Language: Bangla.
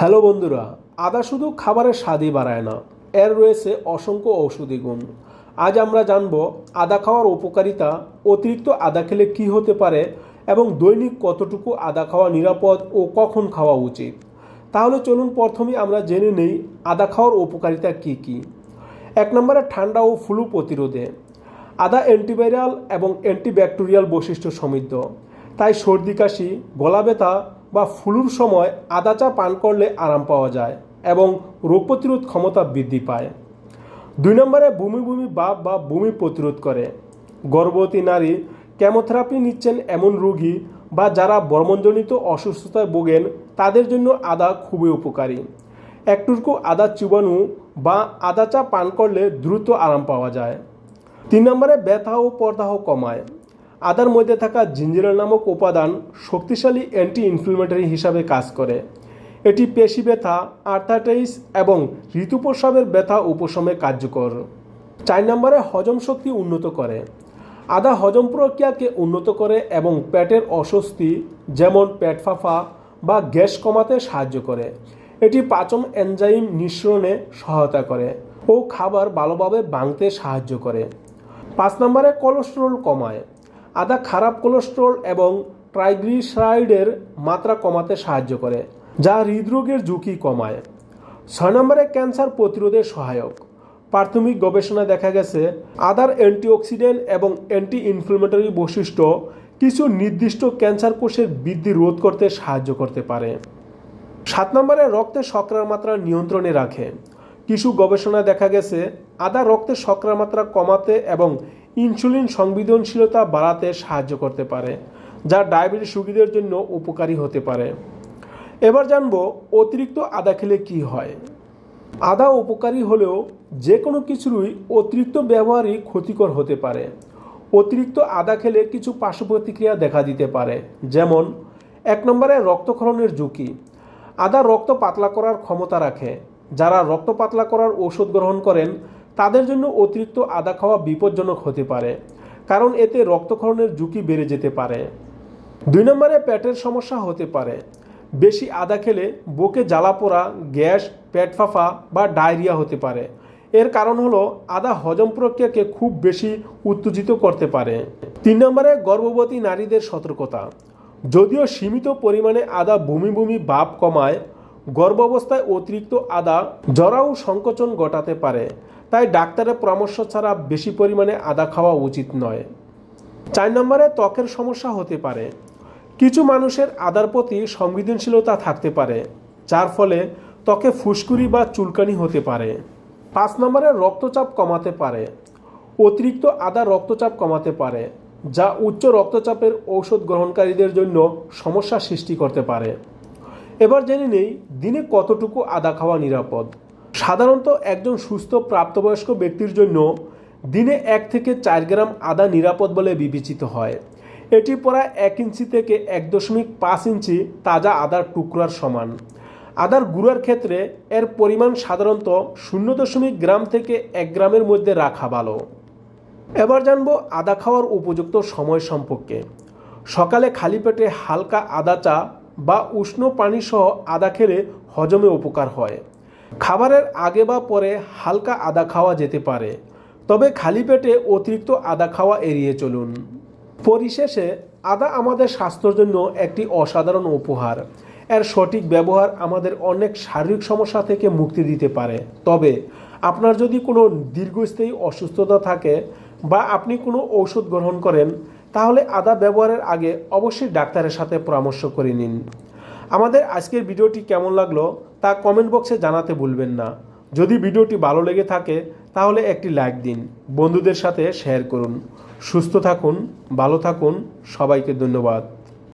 হ্যালো বন্ধুরা, আদা শুধু খাবারের স্বাদই বাড়ায় না, এর রয়েছে অসংখ্য ঔষধি গুণ। আজ আমরা জানব আদা খাওয়ার উপকারিতা, অতিরিক্ত আদা খেলে কি হতে পারে এবং দৈনিক কতটুকু আদা খাওয়া নিরাপদ ও কখন খাওয়া উচিত। তাহলে চলুন প্রথমে আমরা জেনে নেই আদা খাওয়ার উপকারিতা কি কি। এক নম্বরে ঠান্ডা ও ফ্লু প্রতিরোধে। আদা অ্যান্টিভাইরাল এবং অ্যান্টিব্যাকটেরিয়াল বৈশিষ্ট্য সমৃদ্ধ। তাই সর্দি, কাশি, গলা ব্যথা বা ফ্লুর সময় আদা চা পান করলে আরাম পাওয়া যায় এবং রোগ প্রতিরোধ ক্ষমতা বৃদ্ধি পায়। দুই নম্বরে বমি বমি বাপ বা বমি প্রতিরোধ করে। গর্ভবতী নারী কেমোথেরাপি নিচ্ছেন এমন রোগী বা যারা বর্মনজনিত অসুস্থতায় ভোগেন, তাদের জন্য আদা খুবই উপকারী। একটুকু আদা চিবানো বা আদা চা পান করলে দ্রুত আরাম পাওয়া যায়। তিন নম্বরে ব্যথা ও পর্দাহ কমায়। আদার মধ্যে থাকা জিঞ্জিরাল নামক উপাদান শক্তিশালী অ্যান্টি ইনফ্লেমেটরি হিসাবে কাজ করে। এটি পেশি ব্যথা আর্থাইটিস এবং ঋতুপ্রস্রাবের ব্যথা উপশমে কার্যকর। চার নম্বরে হজম শক্তি উন্নত করে। আদা হজম প্রক্রিয়াকে উন্নত করে এবং পেটের অস্বস্তি, যেমন পেট ফাঁপা বা গ্যাস কমাতে সাহায্য করে। এটি পাচন এনজাইম নিঃসরণে সহায়তা করে ও খাবার ভালোভাবে ভাঙতে সাহায্য করে। পাঁচ নম্বরে কোলেস্টেরল কমায়। আদা খারাপ কোলেস্ট্রল এবং ট্রাইগ্লিসারাইডের মাত্রা কমাতে সাহায্য করে, যা হৃদরোগের ঝুঁকি কমায়। ছয় নম্বরে ক্যান্সার প্রতিরোধে সহায়ক। প্রাথমিক গবেষণায় দেখা গেছে, আদার অ্যান্টিঅক্সিডেন্ট এবং অ্যান্টি ইনফ্লেমেটরি বৈশিষ্ট্য কিছু নির্দিষ্ট ক্যান্সার কোষের বৃদ্ধি রোধ করতে সাহায্য করতে পারে। সাত নম্বরে রক্তে শর্করার মাত্রা নিয়ন্ত্রণে রাখে। কিছু গবেষণায় দেখা গেছে, আদা রক্তে শর্করার মাত্রা কমাতে এবং ইনসুলিন সংবেদনশীলতা বাড়াতে সাহায্য করতে পারে, যা ডায়াবেটিস রোগীদের জন্য উপকারী হতে পারে। এবার জানব অতিরিক্ত আদা খেলে কি হয়। আদা উপকারী হলেও যে কোনো কিছুরই অতিরিক্ত ব্যবহারই ক্ষতিকর হতে পারে। অতিরিক্ত আদা খেলে কিছু পার্শ্ব প্রতিক্রিয়া দেখা দিতে পারে, যেমন এক নম্বরে রক্তক্ষরণের ঝুঁকি। আদা রক্ত পাতলা করার ক্ষমতা রাখে যারা রক্ত পাতলা করার ওষুধ গ্রহণ করেন, তাদের জন্য অতিরিক্ত আদা খাওয়া বিপজ্জনক হতে পারে, কারণ এতে রক্তক্ষরণের ঝুঁকি বেড়ে যেতে পারে। দুই নম্বরে পেটের সমস্যা হতে পারে। বেশি আদা খেলে বুকে জ্বালা পোড়া, গ্যাস, পেট ফাঁপা বা ডায়রিয়া হতে পারে। এর কারণ হলো আদা হজম প্রক্রিয়াকে খুব বেশি উত্তেজিত করতে পারে। তিন নম্বরে গর্ভবতী নারীদের সতর্কতা। যদিও সীমিত পরিমাণে আদা বমি বমি ভাব কমায় গর্ভাবস্থায় অতিরিক্ত আদা জরাও সংকোচন ঘটাতে পারে। তাই ডাক্তারের পরামর্শ ছাড়া বেশি পরিমাণে আদা খাওয়া উচিত নয়। চার নম্বরে, ত্বকের সমস্যা হতে পারে। কিছু মানুষের আদার প্রতি সংবেদনশীলতা থাকতে পারে, যার ফলে ত্বকে ফুসকুড়ি বা চুলকানি হতে পারে। পাঁচ নম্বরে, রক্তচাপ কমাতে পারে। অতিরিক্ত আদা রক্তচাপ কমাতে পারে, যা উচ্চ রক্তচাপের ঔষধ গ্রহণকারীদের জন্য সমস্যা সৃষ্টি করতে পারে। এবার জেনে নেই দিনে কতটুকু আদা খাওয়া নিরাপদ। সাধারণত একজন সুস্থ প্রাপ্তবয়স্ক ব্যক্তির জন্য দিনে এক থেকে চার গ্রাম আদা নিরাপদ বলে বিবেচিত হয়। এটি প্রায় এক ইঞ্চি থেকে এক দশমিক পাঁচ ইঞ্চি তাজা আদার টুকরার সমান। আদার গুঁড়ার ক্ষেত্রে এর পরিমাণ সাধারণত শূন্য দশমিক গ্রাম থেকে এক গ্রামের মধ্যে রাখা ভালো। এবার জানব আদা খাওয়ার উপযুক্ত সময় সম্পর্কে। সকালে খালি পেটে হালকা আদা চা বা উষ্ণ পানি সহ আদা খেলে হজমে উপকার হয়। খাবারের আগে বা পরে হালকা আদা খাওয়া যেতে পারে, তবে খালি পেটে অতিরিক্ত আদা খাওয়া এড়িয়ে চলুন। পরিশেষে, আদা আমাদের স্বাস্থ্যের জন্য একটি অসাধারণ উপহার। এর সঠিক ব্যবহার আমাদের অনেক শারীরিক সমস্যা থেকে মুক্তি দিতে পারে। তবে, আপনার যদি কোনো দীর্ঘস্থায়ী অসুস্থতা থাকে বা আপনি কোনো ঔষধ গ্রহণ করেন তাহলে আদা ব্যবহারের আগে অবশ্যই ডাক্তারের সাথে পরামর্শ করে নিন। আমাদের আজকের ভিডিওটি কেমন লাগল তা কমেন্ট বক্সে জানাতে ভুলবেন না। যদি ভিডিওটি ভালো লেগে থাকে, তাহলে একটি লাইক দিন, বন্ধুদের সাথে শেয়ার করুন। সুস্থ থাকুন, ভালো থাকুন, সবাইকে ধন্যবাদ।